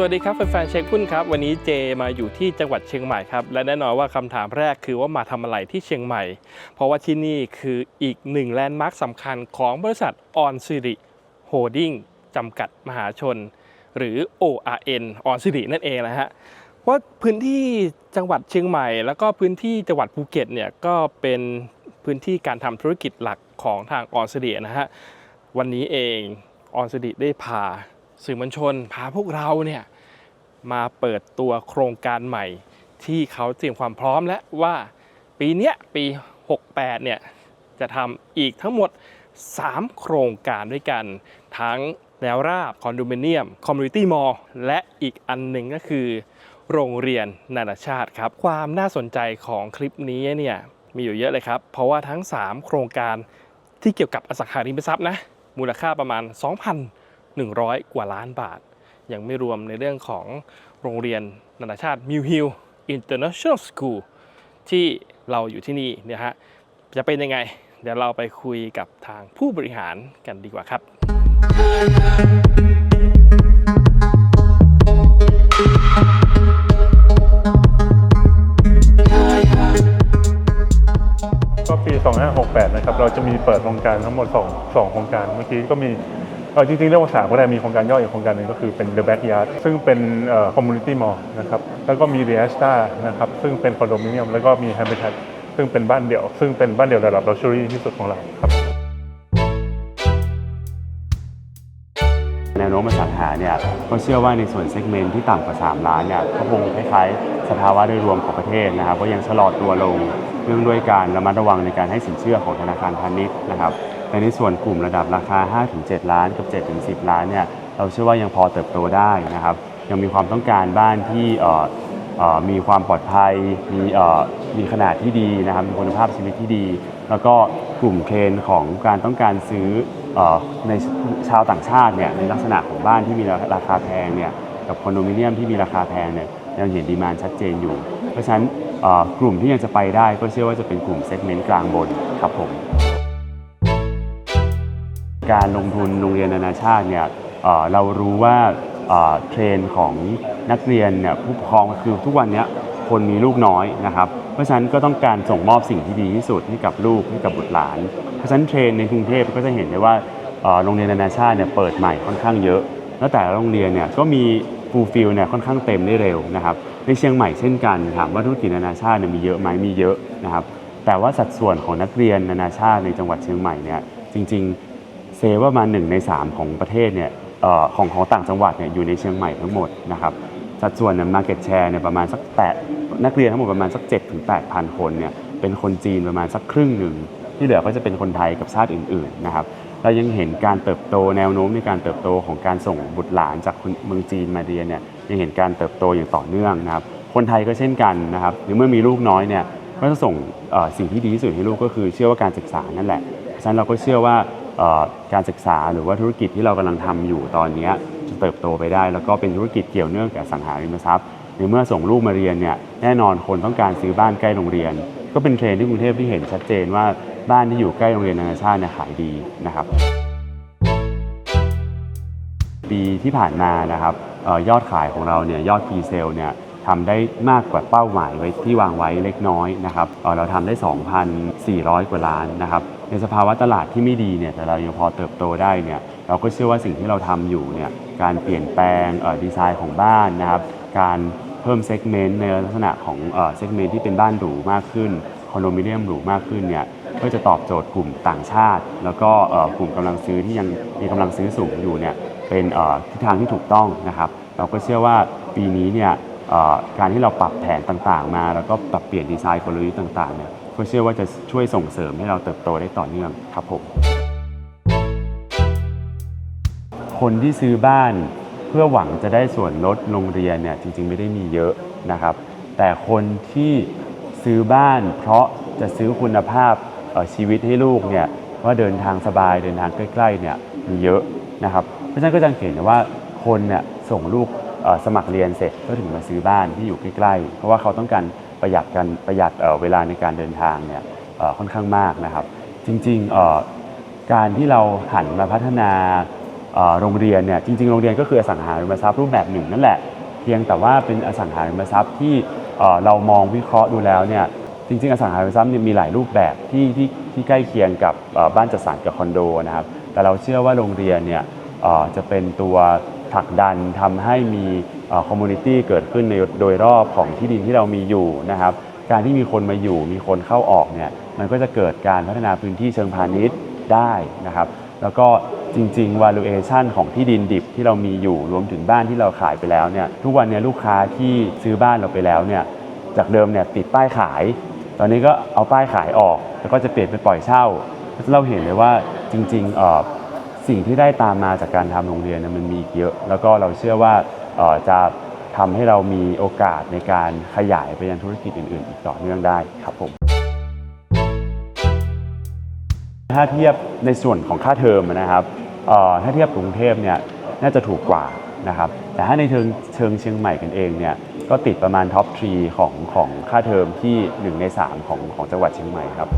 สวัสดีครับแฟนๆเช็คหุ้นครับ วันนี้เจมาอยู่ที่จังหวัดเชียงใหม่ครับ และแน่นอนว่าคำถามแรกคือว่ามาทำอะไรที่เชียงใหม่ เพราะว่าที่นี่คืออีกหนึ่งแลนด์มาร์คสำคัญของบริษัทออนซิริโฮดดิ้งจำกัดมหาชน หรือ ORN ออนซิรินั่นเองนะฮะว่าพื้นที่จังหวัดเชียงใหม่ แล้วก็พื้นที่จังหวัดภูเก็ตเนี่ยก็เป็นพื้นที่การทำธุรกิจหลักของทางออนซิรินะฮะวันนี้เองออนซิริได้พา สื่อมวลชนพาพวกเราเนี่ยมาเปิดตัวโครงการใหม่ ที่เขาเตรียมความพร้อมแล้วว่าปีเนี้ยปี 68 เนี่ยจะทำอีกทั้งหมด 3 โครงการด้วยกัน ทั้งแนวราบคอนโดมิเนียมคอมมูนิตี้มอลและอีกอันหนึ่งก็คือ โรงเรียนนานาชาติครับ ความน่าสนใจของคลิปนี้เนี่ยมีอยู่เยอะเลยครับ เพราะว่าทั้ง 3 โครงการที่เกี่ยวกับอสังหาริมทรัพย์นะมูลค่าประมาณ 2,000 100 กว่าล้านบาท ยังไม่รวมในเรื่องของโรงเรียนนานาชาติมิวฮิลอินเตอร์เนชั่นแนลสคูลที่เราอยู่ที่นี่นี่ยฮะจะเป็นยังไง เดี๋ยวเราไปคุยกับทางผู้บริหารกันดีกว่าครับ ก็ปี 2568 นะครับ เราจะมีเปิดโครงการทั้งหมด 2 2โครงการ เมื่อกี้ก็มี ออจริงๆเรียกว่าสามก็ได้มีโครงการย่อยอีกโครงการหนึ่งก็คือเป็น The Backyard ซึ่งเป็นเอ่อ community mall นะครับแล้วก็มี r e a s t a นะครับซึ่งเป็นคอนโดมิเนียมแล้วก็มี Habitat ซึ่งเป็นบ้านเดี่ยว ซึ่งเป็นบ้านเดี่ยวระดับ luxury ที่สุดของเราครับแนวโน้มสังหาเนี่ยก็เชื่อว่าในส่วนเซกเมนต์ที่ต่ำกว่า 3 ล้านเนี่ยก็คงคล้ายๆ สภาวะโดยรวมของประเทศนะครับก็ยังชะลอตัวลงเนื่องด้วยการระมัดระวังในการให้สินเชื่อของธนาคารพาณิชย์นะครับ แต่ในส่วนกลุ่มระดับราคา 5-7 ล้านกับ 7-10 ล้านเนี่ยเราเชื่อว่ายังพอเติบโตได้นะครับยังมีความต้องการบ้านที่มีความปลอดภัย มีมีขนาดที่ดีนะครับมีคุณภาพชีวิตที่ดี แล้วก็กลุ่มเทรนของการต้องการซื้ออในชาวต่างชาติเนี่ยในลักษณะของบ้านที่มีราคาแพงเนี่ยกับคอนโดมิเนียมที่มีราคาแพงเนี่ยยังเห็นดีมานชัดเจนอยู่ เพราะฉะนั้นกลุ่มที่ยังจะไปได้ก็เชื่อว่าจะเป็นกลุ่มเซกเมนต์กลางบนครับผม การลงทุนโรงเรียนนานาชาติเนี่ยเรารู้ว่าเทรนของนักเรียนเนี่ยผู้ปกครองคือทุกวันนี้คนมีลูกน้อยนะครับ เพราะฉะนั้นก็ต้องการส่งมอบสิ่งที่ดีที่สุดให้กับลูกให้กับบุตรหลาน เพราะฉะนั้นเทรนในกรุงเทพก็จะเห็นได้ว่าโรงเรียนนานาชาติเนี่ยเปิดใหม่ค่อนข้างเยอะ แล้วแต่ละโรงเรียนเนี่ยก็มีฟูลฟิลเนี่ยค่อนข้างเต็มได้เร็วนะครับ ในเชียงใหม่เช่นกันถามว่าธุรกิจนานาชาติเนี่ยมีเยอะไหมมีเยอะนะครับ แต่ว่าสัดส่วนของนักเรียนนานาชาติในจังหวัดเชียงใหม่เนี่ยจริง ๆ เซว่ามาหนึ่งใน 3 ของประเทศเนี่ยออของของต่างจังหวัดเนี่ยอยู่ในเชียงใหม่ทั้งหมดนะครับสัดส่วนเนี่ยมาเก็ตแชร์เนี่ยประมาณสักแปดนักเรียนทั้งหมดประมาณสัก7จ็ดถึงแปดพันคนเนี่ยเป็นคนจีนประมาณสักครึ่งหนึ่งที่เหลือก็จะเป็นคนไทยกับชาติอื่นๆนะครับเรายังเห็นการเติบโตแนวโน้มในการเติบโตของการส่งบุตรหลานจากคนเมืองจีนมาเรียนเนี่ยยังเห็นการเติบโตอย่างต่อเนื่องนะครับคนไทยก็เช่นกันนะครับหรือเมื่อมีลูกน้อยเนี่ยก็จะส่งสิ่งที่ดีที่สุดให้ลูกก็คือเชื่อว่าการศึกษานั่นแหละเพราะฉะนั้นเราก็เชื่อว่า การศึกษาหรือว่าธุรกิจที่เรากำลังทำอยู่ตอนนี้จะเติบโตไปได้ แล้วก็เป็นธุรกิจเกี่ยวเนื่องกับสังหาริมทรัพย์ในเมื่อส่งลูกมาเรียนเนี่ยแน่นอนคนต้องการซื้อบ้านใกล้โรงเรียน ก็เป็นเทรนด์ที่กรุงเทพที่เห็นชัดเจนว่าบ้านที่อยู่ใกล้โรงเรียนนานาชาติเนี่ยขายดีนะครับ ปีที่ผ่านมานะครับออยอดขายของเราเนี่ยยอดพรีเซลเนี่ยทำได้มากกว่าเป้าหมายไว้ที่วางไว้เล็กน้อยนะครับเออเราทำได้ 2,400 กว่าล้านนะครับ ในสภาวะตลาดที่ไม่ดีเนี่ยแต่เรายังพอเติบโตได้เนี่ยเราก็เชื่อว่าสิ่งที่เราทำอยู่เนี่ยการเปลี่ยนแปลงดีไซน์ของบ้านนะครับการเพิ่มเซกเมนต์ในลักษณะของเซกเมนต์ที่เป็นบ้านหรูมากขึ้นคอนโดมิเนียมหรูมากขึ้นเนี่ยก็จะตอบโจทย์กลุ่มต่างชาติ แล้วก็กลุ่มกำลังซื้อที่ยังมีกำลังซื้อสูงอยู่เนี่ยเป็นทิศทางที่ถูกต้องนะครับเราก็เชื่อว่าปีนี้เนี่ยการที่เราปรับแผนต่างๆมา แล้วก็ปรับเปลี่ยนดีไซน์กลยุทธ์ต่างๆเนี่ย ก็เชื่อว่าจะช่วยส่งเสริมให้เราเติบโตได้ต่อเนื่องครับผม คนที่ซื้อบ้านเพื่อหวังจะได้ส่วนลดโรงเรียนเนี่ยจริง ๆ ไม่ได้มีเยอะนะครับ แต่คนที่ซื้อบ้านเพราะจะซื้อคุณภาพชีวิตให้ลูกเนี่ยว่าเดินทางสบายเดินทางใกล้ๆเนี่ยมีเยอะนะครับ เพราะฉะนั้นก็จะเห็นว่าคนเนี่ยส่งลูกสมัครเรียนเสร็จก็ถึงมาซื้อบ้านที่อยู่ใกล้ๆ เพราะว่าเขาต้องการ ประหยัดกันประหยัดเเวลาในการเดินทางเนี่ยค่อนข้างมากนะครับ จริงๆการที่เราหันมาพัฒนาโรงเรียนเนี่ยจริงๆ โรงเรียนก็คืออสังหาริมทรัพย์รูปแบบหนึ่งนั่นแหละ เพียงแต่ว่าเป็นอสังหาริมทรัพย์ที่เรามองวิเคราะห์ดูแล้วเนี่ยจริงๆ อสังหาริมทรัพย์เนี่ยมีหลายรูปแบบที่ที่ที่ใกล้เคียงกับบ้านจัดสรรกับคอนโดนะครับแต่เราเชื่อว่าโรงเรียนเนี่ยจะเป็นตัวผลักดันทำให้มี คอมมูนิตี้เกิดขึ้นในโดยรอบของที่ดินที่เรามีอยู่นะครับ การที่มีคนมาอยู่มีคนเข้าออกเนี่ยมันก็จะเกิดการพัฒนาพื้นที่เชิงพาณิชย์ได้นะครับ แล้วก็จริง ๆ valuation ของที่ดินดิบที่เรามีอยู่รวมถึงบ้านที่เราขายไปแล้วเนี่ยทุกวันเนี้ลูกค้าที่ซื้อบ้านเราไปแล้วเนี่ยจากเดิมเนี่ยติดป้ายขาย ตอนนี้ก็เอาป้ายขายออก แล้วก็จะเปลี่ยนเป็นปล่อยเช่าเราเห็นเลยว่าจริงๆอ่อสิ่งที่ได้ตามมาจากการทำโรงเรียนเนี่ยมันมีเยอะ แล้วก็เราเชื่อว่า จะทำให้เรามีโอกาสในการขยายไปยังธุรกิจอื่น ๆ อีกต่อเนื่องได้ครับผมถ้าเทียบในส่วนของค่าเทอมนะครับถ้าเทียบกรุงเทพเนี่ยน่าจะถูกกว่านะครับแต่ถ้าในเชิงเชิงเชียงใหม่กันเองเนี่ยก็ติดประมาณท็อปทรีของของค่าเทอมที่ 1 ใน 3 ของของจังหวัดเชียงใหม่ครับ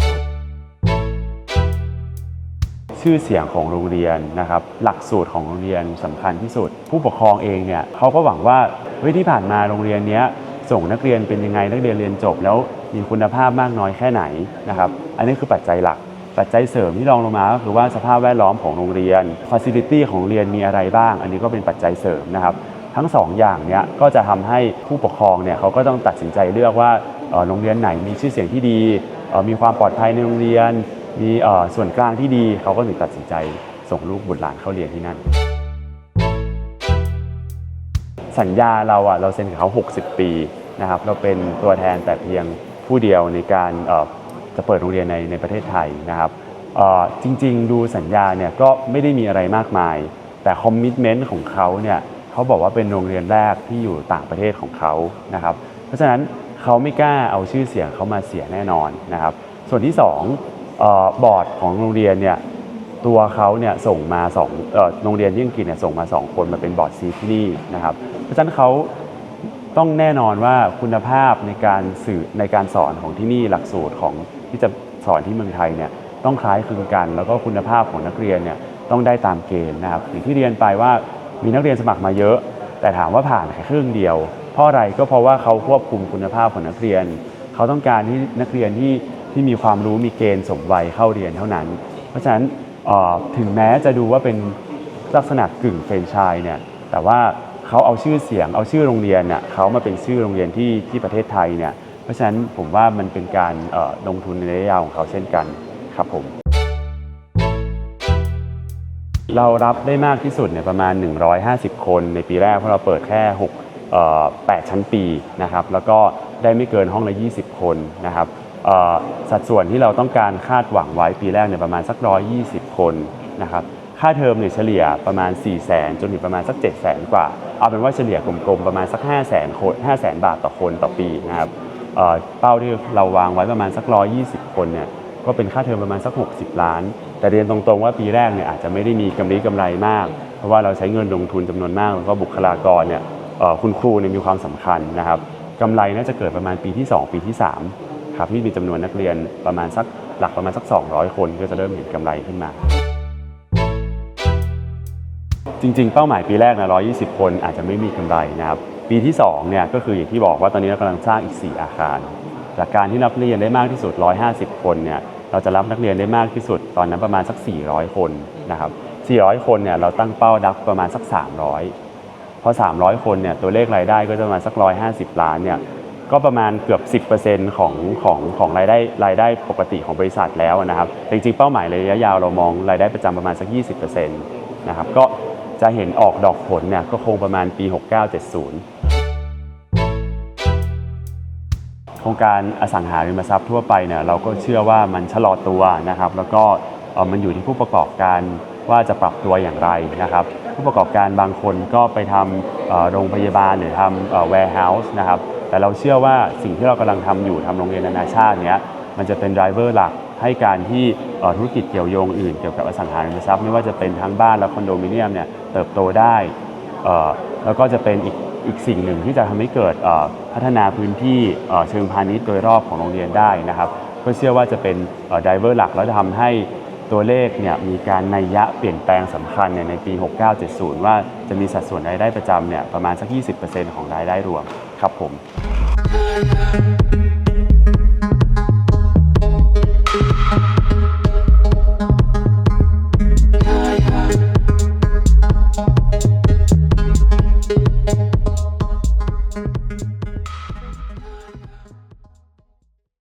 ชื่อเสียงของโรงเรียนนะครับหลักสูตรของโรงเรียนสำคัญที่สุด ผู้ปกครองเองเนี่ยเขาก็หวังว่าเฮ้ยที่ผ่านมาโรงเรียนเนี้ยส่งนักเรียนเป็นยังไงนักเรียนเรียนจบแล้วมีคุณภาพมากน้อยแค่ไหนนะครับอันนี้คือปัจจัยหลัก ปัจจัยเสริมที่รองลงมาก็คือว่าสภาพแวดล้อมของโรงเรียนฟ a c i l i t y ของโรงเรียนมีอะไรบ้าง อันนี้ก็เป็นปัจจัยเสริมนะครับทั้งสองอย่างเนี้ยก็จะทำให้ผู้ปกครองเนี่ยเขาก็ต้องตัดสินใจเลือกว่าโรงเรียนไหนมีชื่อเสียงที่ดีมีความปลอดภัยในโรงเรียน มีส่วนกลางที่ดีเขาก็ถึงตัดสินใจส่งลูกบุตรหลานเข้าเรียนที่นั่น สัญญาเราอะเราเซ็นกับเขา 60 ปีนะครับเราเป็นตัวแทนแต่เพียงผู้เดียวในการจะเปิดโรงเรียนในในประเทศไทยนะครับจริงๆ ดูสัญญาเนี่ยก็ไม่ได้มีอะไรมากมาย แต่คอมมิชเมนต์ของเขาเนี่ยเขาบอกว่าเป็นโรงเรียนแรกที่อยู่ต่างประเทศของเขานะครับ เพราะฉะนั้นเขาไม่กล้าเอาชื่อเสียงเขามาเสียแน่นอนนะครับ ส่วนที่สอง บอร์ดของโรงเรียนเนี่ยตัวเขาเนี่ยส่งมาสองโรงเรียนที่อังกฤษเนี่ยส่งมา 2 คนมาเป็นบอร์ดซีที่นี่นะครับ เพราะฉะนั้นเขาต้องแน่นอนว่าคุณภาพในการสื่อในการสอนของที่นี่หลักสูตรของที่จะสอนที่เมืองไทยเนี่ยต้องคล้ายคลึงกัน แล้วก็คุณภาพของนักเรียนเนี่ยต้องได้ตามเกณฑ์นะครับอย่างที่เรียนไปว่ามีนักเรียนสมัครมาเยอะ แต่ถามว่าผ่านแค่ครึ่งเดียว เพราะอะไรก็เพราะว่าเขาควบคุมคุณภาพของนักเรียน เขาต้องการที่นักเรียนที่ ที่มีความรู้มีเกณฑ์สมวัยเข้าเรียนเท่านั้น เพราะฉะนั้นถึงแม้จะดูว่าเป็นลักษณะกึ่งเฟรนไชส์เนี่ยแต่ว่าเขาเอาชื่อเสียงเอาชื่อโรงเรียนเนี่ยเขามาเป็นชื่อโรงเรียนที่ที่ประเทศไทยเนี่ยเพราะฉะนั้นผมว่ามันเป็นการลงทุนในระยะยาวของเขาเช่นกันครับผม เรารับได้มากที่สุดเนี่ยประมาณ 150 คนในปีแรกเพราะเราเปิดแค่ 6 8 ชั้นปีนะครับแล้วก็ได้ไม่เกินห้องละ 20 คนนะครับ สัดส่วนที่เราต้องการคาดหวังไว้ปีแรกเนี่ยประมาณสัก120คนนะครับค่าเทอมเนี่ยเฉลี่ยประมาณ 4 0 0แสนจนถึงประมาณสัก 7 0 0แสนกว่า เอาเป็นว่าเฉลี่ยกลมๆประมาณสัก 5 0 0แสนคน5 0 0แสนบาทต่อคนต่อปีนะครับเเป้าที่เราวางไว้ประมาณสัก 120 คนเนี่ยก็เป็นค่าเทอมประมาณสัก 60 ล้าน แต่เรียนตรงๆว่าปีแรกเนี่ยอาจจะไม่ได้มีกำไรกำไรมาก เพราะว่าเราใช้เงินลงทุนจำนวนมากแล้วก็บุคลากรเนี่ยคุณครูเนี่ยมีความสำคัญนะครับกำไรน่าจะเกิดประมาณปีที่ 2 ปีที่ 3 ครับที่มีจำนวนนักเรียนประมาณสักหลักประมาณสัก 200 คนก็จะเริ่มเห็นกำไรขึ้นมา จริงๆ เป้าหมายปีแรกนะ120 คนอาจจะไม่มีกำไรนะครับปีที่2เนี่ยก็คืออย่างที่บอกว่าตอนนี้เรากำลังสร้างอีก 4 อาคาร จากการที่รับนักเรียนได้มากที่สุด 150 คนเนี่ยเราจะรับนักเรียนได้มากที่สุดตอนนั้นประมาณสัก 400 คนนะครับ400 คนเนี่ยเราตั้งเป้าดักประมาณสัก 300พอ300 คนเนี่ยตัวเลขรายได้ก็จะประมาณสัก 150 ล้านเนี่ย ก็ประมาณเกือบ 10%ของของของรายได้รายได้ปกติของบริษัทแล้วนะครับจริงๆเป้าหมายระยะยาวเรามองรายได้ประจำประมาณสัก 20%นะครับก็จะเห็นออกดอกผลเนี่ยก็คงประมาณปี 69-70 โครงการอสังหาริมทรัพย์ทั่วไปเนี่ยเราก็เชื่อว่ามันชะลอตัวนะครับแล้วก็มันอยู่ที่ผู้ประกอบการว่าจะปรับตัวอย่างไรนะครับ ผู้ประกอบการบางคนก็ไปทำโรงพยาบาลหรือทำเอ่อ warehouse นะครับ แต่เราเชื่อว่าสิ่งที่เรากำลังทำอยู่ทำโรงเรียนนานาชาติเนี้ยมันจะเป็นไดรเวอร์หลักให้การที่ธุรกิจเกี่ยวโยงอื่นเกี่ยวกับอสังหาริมทรัพย์ไม่ว่าจะเป็นทั้งบ้านและคอนโดมิเนียมเนี่ยเติบโตได้แล้วก็จะเป็นอีกอีกสิ่งหนึ่งที่จะทำให้เกิดพัฒนาพื้นที่เชิงพาณิชย์โดยรอบของโรงเรียนได้นะครับก็เชื่อว่าจะเป็นไดเวอร์หลักแล้วจะทำให้ ตัวเลขเนี่ยมีการนัยยะเปลี่ยนแปลงสำคัญเนี่ยในปี 6970 ว่าจะมีสัดส่วนรายได้ประจำเนี่ยประมาณสัก 20%ของรายได้รวมครับผม